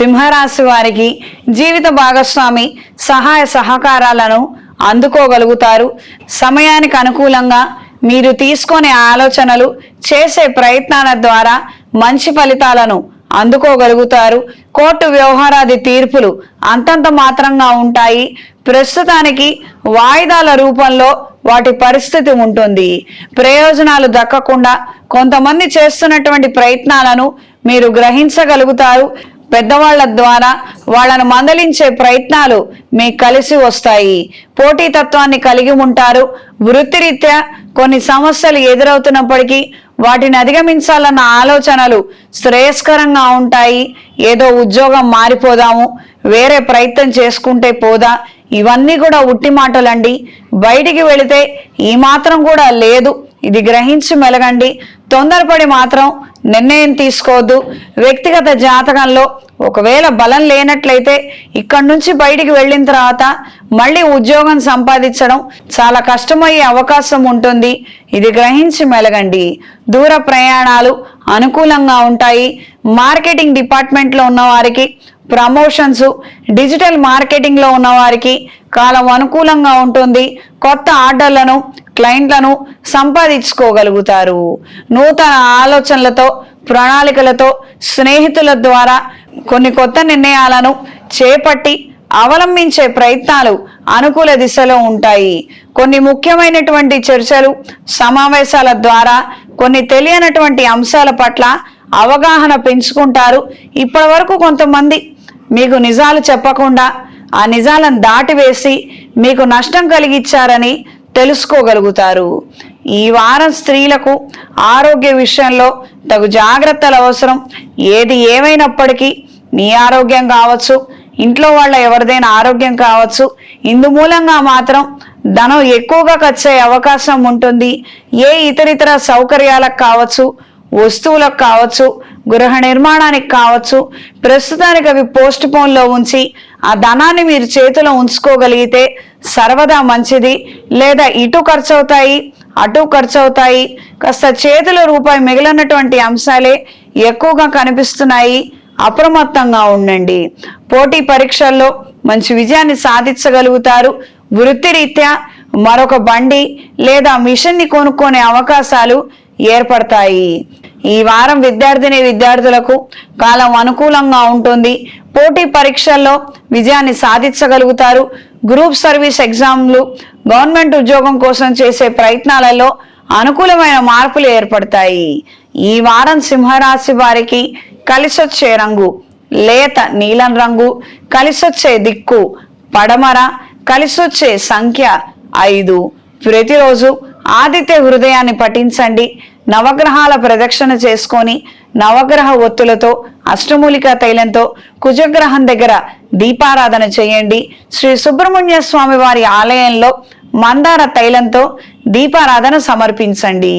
సింహరాశి వారికి జీవిత భాగస్వామి సహాయ సహకారాలను అందుకోగలుగుతారు. సమయానికి అనుకూలంగా మీరు తీసుకునే ఆలోచనలు చేసే ప్రయత్నాల ద్వారా మంచి ఫలితాలను అందుకోగలుగుతారు. కోర్టు వ్యవహారాది తీర్పులు అంతంత మాత్రంగా ఉంటాయి. ప్రస్తుతానికి వాయిదాల రూపంలో వాటి పరిస్థితి ఉంటుంది. ప్రయోజనాలు దక్కకుండా కొంతమంది చేస్తున్నటువంటి ప్రయత్నాలను మీరు గ్రహించగలుగుతారు. పెద్దవాళ్ళ ద్వారా వాళ్ళను మందలించే ప్రయత్నాలు మీకు కలిసి వస్తాయి. పోటీతత్వాన్ని కలిగి ఉంటారు. వృత్తిరీత్యా కొన్ని సమస్యలు ఎదురవుతున్నప్పటికీ వాటిని అధిగమించాలన్న ఆలోచనలు శ్రేయస్కరంగా ఉంటాయి. ఏదో ఉద్యోగం మారిపోదాము వేరే ప్రయత్నం చేసుకుంటే పోదా ఇవన్నీ కూడా ఉట్టి మాటలండి. బయటికి వెళితే ఈ మాత్రం కూడా లేదు. ఇది గ్రహించి మెలగండి. తొందరపడి మాత్రం నిర్ణయం తీసుకోవద్దు. వ్యక్తిగత జాతకంలో ఒకవేళ బలం లేనట్లయితే ఇక్కడి నుంచి బయటికి వెళ్ళిన తర్వాత మళ్ళీ ఉద్యోగం సంపాదించడం చాలా కష్టమయ్యే అవకాశం ఉంటుంది. ఇది గ్రహించి మెలగండి. దూర ప్రయాణాలు అనుకూలంగా ఉంటాయి. మార్కెటింగ్ డిపార్ట్మెంట్లో ఉన్న వారికి ప్రమోషన్స్ డిజిటల్ మార్కెటింగ్లో ఉన్న వారికి కాలం అనుకూలంగా ఉంటుంది. కొత్త ఆర్డర్లను క్లయింట్లను సంపాదించుకోగలుగుతారు. నూతన ఆలోచనలతో ప్రణాళికలతో స్నేహితుల ద్వారా కొన్ని కొత్త నిర్ణయాలను చేపట్టి అవలంబించే ప్రయత్నాలు అనుకూల దిశలో ఉంటాయి. కొన్ని ముఖ్యమైనటువంటి చర్చలు సమావేశాల ద్వారా కొన్ని తెలియనటువంటి అంశాల పట్ల అవగాహన పెంచుకుంటారు. ఇప్పటి వరకు కొంతమంది మీకు నిజాలు చెప్పకుండా ఆ నిజాలను దాటివేసి మీకు నష్టం కలిగించారని తెలుసుకోగలుగుతారు. ఈ వారం స్త్రీలకు ఆరోగ్య విషయంలో తగు జాగ్రత్తలు అవసరం. ఏది ఏమైనప్పటికీ మీ ఆరోగ్యం కావచ్చు ఇంట్లో వాళ్ళ ఎవరిదైనా ఆరోగ్యం కావచ్చు ఇందు మూలంగా మాత్రం ధనం ఎక్కువగా ఖర్చయ్యే అవకాశం ఉంటుంది. ఏ ఇతరితర సౌకర్యాలకు కావచ్చు వస్తువులకు కావచ్చు గృహ నిర్మాణానికి కావచ్చు ప్రస్తుతానికి అవి పోస్ట్ పోన్లో ఉంచి ఆ ధనాన్ని మీరు చేతిలో ఉంచుకోగలిగితే సర్వదా మంచిది. లేదా ఇటు ఖర్చు అవుతాయి అటు ఖర్చు అవుతాయి కాస్త చేతుల రూపాయి మిగిలినటువంటి అంశాలే ఎక్కువగా కనిపిస్తున్నాయి. అప్రమత్తంగా ఉండండి. పోటీ పరీక్షల్లో మంచి విజయాన్ని సాధించగలుగుతారు. వృత్తిరీత్యా మరొక బండి లేదా మిషన్ని కొనుక్కునే అవకాశాలు ఏర్పడతాయి. ఈ వారం విద్యార్థిని విద్యార్థులకు కాలం అనుకూలంగా ఉంటుంది. పోటీ పరీక్షల్లో విజయాన్ని సాధించగలుగుతారు. గ్రూప్ సర్వీస్ ఎగ్జామ్లు గవర్నమెంట్ ఉద్యోగం కోసం చేసే ప్రయత్నాలలో అనుకూలమైన మార్పులు ఏర్పడతాయి. ఈ వారం సింహరాశి వారికి కలిసొచ్చే రంగు లేత నీలం రంగు కలిసొచ్చే దిక్కు పడమర కలిసొచ్చే సంఖ్య ఐదు. ప్రతిరోజు ఆదిత్య హృదయాన్ని పఠించండి. నవగ్రహాల ప్రదక్షిణ చేసుకొని నవగ్రహ ఒత్తులతో అష్టమూలికా తైలంతో కుజగ్రహం దగ్గర దీపారాధన చేయండి. శ్రీ సుబ్రహ్మణ్య స్వామి వారి ఆలయంలో మందార తైలంతో దీపారాధన సమర్పించండి.